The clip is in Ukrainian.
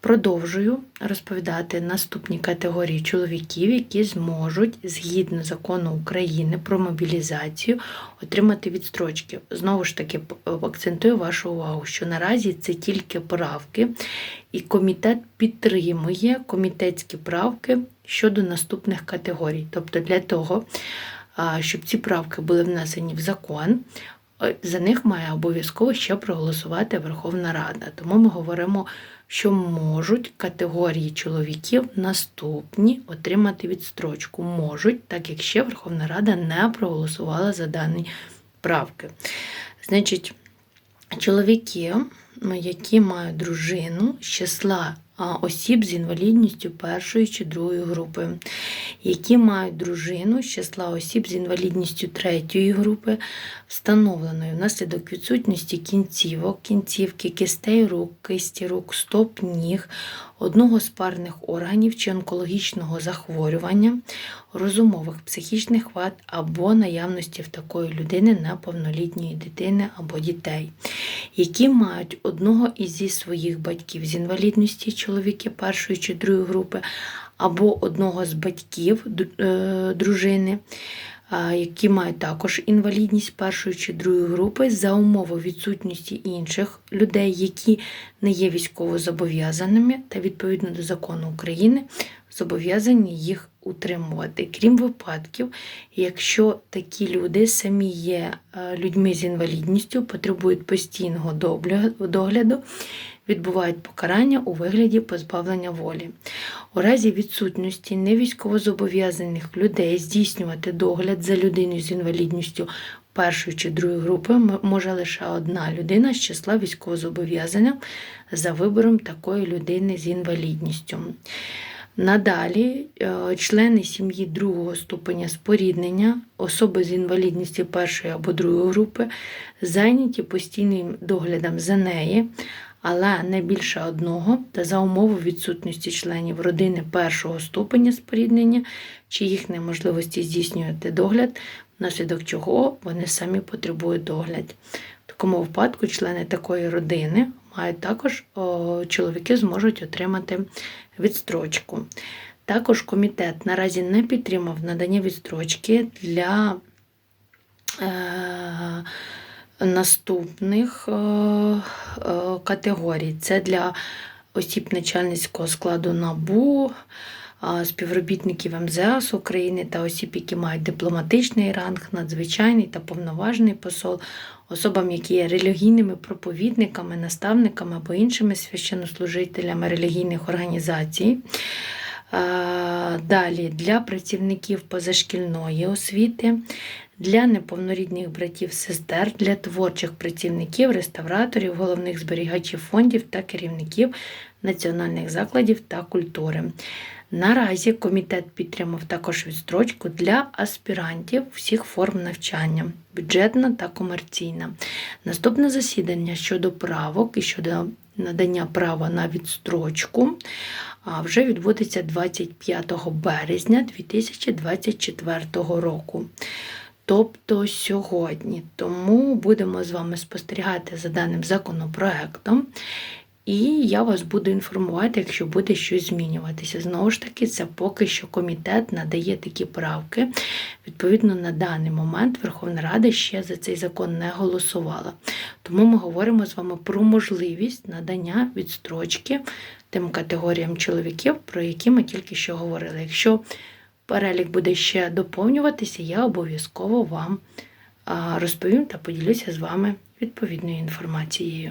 Продовжую розповідати наступні категорії чоловіків, які зможуть згідно закону України про мобілізацію отримати відстрочки. Знову ж таки, акцентую вашу увагу, що наразі це тільки правки, і комітет підтримує комітетські правки щодо наступних категорій. Тобто для того, щоб ці правки були внесені в закон, е, за них має обов'язково ще проголосувати Верховна Рада. Тому ми говоримо, що можуть категорії чоловіків наступні отримати відстрочку. Можуть, так як ще Верховна Рада не проголосувала за дані правки. Значить, чоловіки, які мають дружину з числа осіб з інвалідністю першої чи другої групи, які мають дружину з числа осіб з інвалідністю третьої групи, встановленої внаслідок відсутності кінцівок, кінцівки, кистей рук, кисті рук, стоп, ніг, одного з парних органів чи онкологічного захворювання, розумових психічних вад або наявності в такої людини неповнолітньої дитини або дітей, які мають одного із своїх батьків з інвалідності чоловіки першої чи другої групи, або одного з батьків е, дружини, які мають також інвалідність першої чи другої групи за умови відсутності інших людей, які не є військовозобов'язаними та відповідно до закону України зобов'язані їх утримувати. Крім випадків, якщо такі люди самі є е, людьми з інвалідністю, потребують постійного догляду, відбувають покарання у вигляді позбавлення волі. У разі відсутності невійськовозобов'язаних людей здійснювати догляд за людиною з інвалідністю першої чи другої групи може лише одна людина з числа військовозобов'язаних за вибором такої людини з інвалідністю. Надалі е, члени сім'ї другого ступеня споріднення, особи з інвалідністю першої або другої групи, зайняті постійним доглядом за неї, але не більше одного, та за умови відсутності членів родини першого ступеня споріднення чи їх неможливості здійснювати догляд, внаслідок чого вони самі потребують догляд. В такому випадку члени такої родини мають також о, чоловіки зможуть отримати відстрочку. Також комітет наразі не підтримав надання відстрочки для е, наступних е, е, категорій. Це для осіб начальницького складу НАБУ, співробітників МЗС України та осіб, які мають дипломатичний ранг, надзвичайний та повноважний посол, особам, які є релігійними проповідниками, наставниками або іншими священнослужителями релігійних організацій. Е, Далі для працівників позашкільної освіти, для неповнорідних братів, сестер, для творчих працівників, реставраторів, головних зберігачів фондів та керівників національних закладів та культури. Наразі комітет підтримав також відстрочку для аспірантів всіх форм навчання, бюджетна та комерційна. Наступне засідання щодо правок і щодо надання права на відстрочку вже відбудеться 25 березня 2024 року. Тобто сьогодні. Тому будемо з вами спостерігати за даним законопроектом. І я вас буду інформувати, якщо буде щось змінюватися. Знову ж таки, це поки що комітет надає такі правки. Відповідно, на даний момент Верховна Рада ще за цей закон не голосувала. Тому ми говоримо з вами про можливість надання відстрочки тим категоріям чоловіків, про які ми тільки що говорили. Якщо перелік буде ще доповнюватися, я обов'язково вам розповім та поділюся з вами відповідною інформацією.